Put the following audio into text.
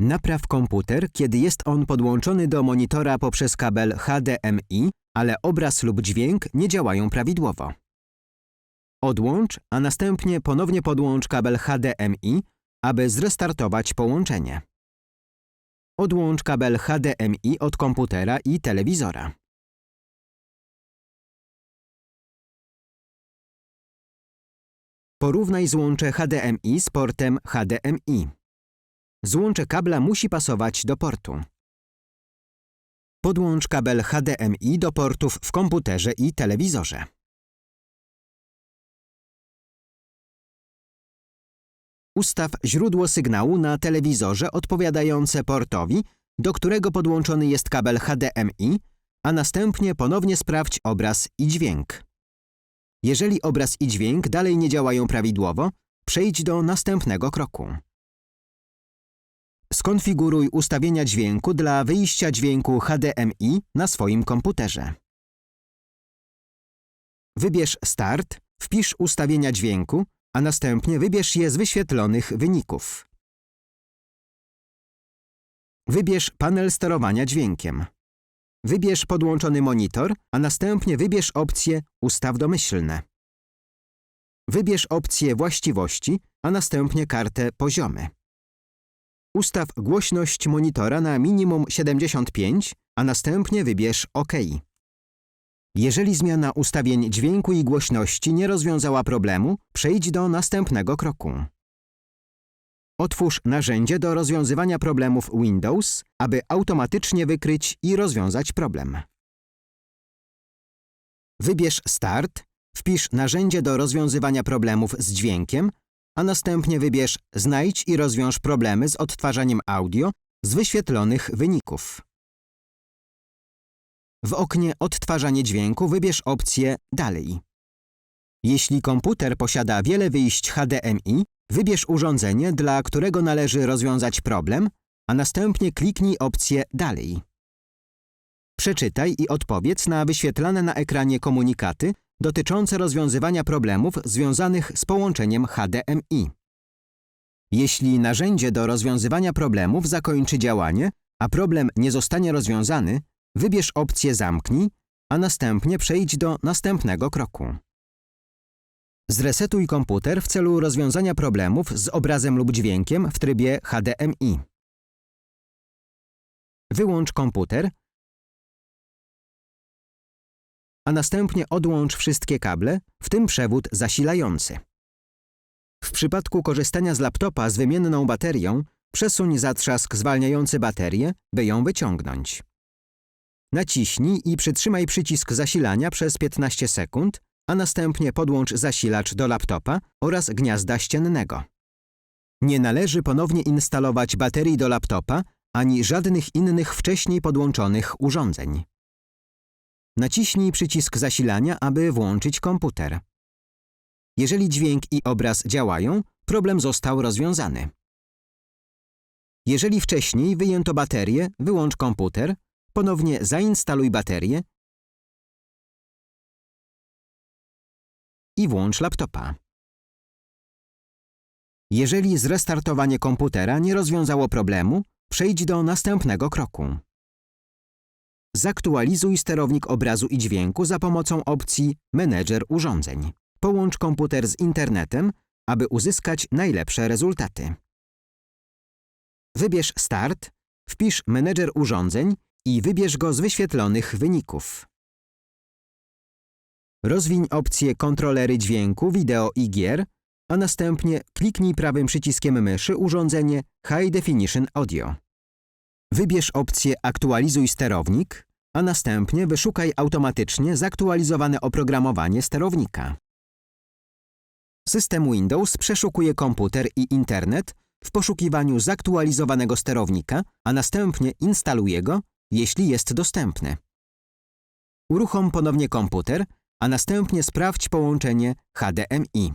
Napraw komputer, kiedy jest on podłączony do monitora poprzez kabel HDMI, ale obraz lub dźwięk nie działają prawidłowo. Odłącz, a następnie ponownie podłącz kabel HDMI, aby zrestartować połączenie. Odłącz kabel HDMI od komputera i telewizora. Porównaj złącze HDMI z portem HDMI. Złącze kabla musi pasować do portu. Podłącz kabel HDMI do portów w komputerze i telewizorze. Ustaw źródło sygnału na telewizorze odpowiadające portowi, do którego podłączony jest kabel HDMI, a następnie ponownie sprawdź obraz i dźwięk. Jeżeli obraz i dźwięk dalej nie działają prawidłowo, przejdź do następnego kroku. Skonfiguruj ustawienia dźwięku dla wyjścia dźwięku HDMI na swoim komputerze. Wybierz Start, wpisz ustawienia dźwięku, a następnie wybierz je z wyświetlonych wyników. Wybierz panel sterowania dźwiękiem. Wybierz podłączony monitor, a następnie wybierz opcję Ustaw domyślne. Wybierz opcję Właściwości, a następnie kartę Poziomy. Ustaw głośność monitora na minimum 75, a następnie wybierz OK. Jeżeli zmiana ustawień dźwięku i głośności nie rozwiązała problemu, przejdź do następnego kroku. Otwórz narzędzie do rozwiązywania problemów Windows, aby automatycznie wykryć i rozwiązać problem. Wybierz Start, wpisz narzędzie do rozwiązywania problemów z dźwiękiem, a następnie wybierz Znajdź i rozwiąż problemy z odtwarzaniem audio z wyświetlonych wyników. W oknie Odtwarzanie dźwięku wybierz opcję Dalej. Jeśli komputer posiada wiele wyjść HDMI, wybierz urządzenie, dla którego należy rozwiązać problem, a następnie kliknij opcję Dalej. Przeczytaj i odpowiedz na wyświetlane na ekranie komunikaty dotyczące rozwiązywania problemów związanych z połączeniem HDMI. Jeśli narzędzie do rozwiązywania problemów zakończy działanie, a problem nie zostanie rozwiązany, wybierz opcję Zamknij, a następnie przejdź do następnego kroku. Zresetuj komputer w celu rozwiązania problemów z obrazem lub dźwiękiem w trybie HDMI. Wyłącz komputer, a następnie odłącz wszystkie kable, w tym przewód zasilający. W przypadku korzystania z laptopa z wymienną baterią, przesuń zatrzask zwalniający baterię, by ją wyciągnąć. Naciśnij i przytrzymaj przycisk zasilania przez 15 sekund, a następnie podłącz zasilacz do laptopa oraz gniazda ściennego. Nie należy ponownie instalować baterii do laptopa ani żadnych innych wcześniej podłączonych urządzeń. Naciśnij przycisk zasilania, aby włączyć komputer. Jeżeli dźwięk i obraz działają, problem został rozwiązany. Jeżeli wcześniej wyjęto baterię, wyłącz komputer, ponownie zainstaluj baterię i włącz laptopa. Jeżeli zrestartowanie komputera nie rozwiązało problemu, przejdź do następnego kroku. Zaktualizuj sterownik obrazu i dźwięku za pomocą opcji Menedżer urządzeń. Połącz komputer z internetem, aby uzyskać najlepsze rezultaty. Wybierz Start, wpisz Menedżer urządzeń i wybierz go z wyświetlonych wyników. Rozwiń opcję Kontrolery dźwięku, wideo i gier, a następnie kliknij prawym przyciskiem myszy urządzenie High Definition Audio. Wybierz opcję Aktualizuj sterownik, a następnie wyszukaj automatycznie zaktualizowane oprogramowanie sterownika. System Windows przeszukuje komputer i internet w poszukiwaniu zaktualizowanego sterownika, a następnie instaluje go, jeśli jest dostępny. Uruchom ponownie komputer, a następnie sprawdź połączenie HDMI.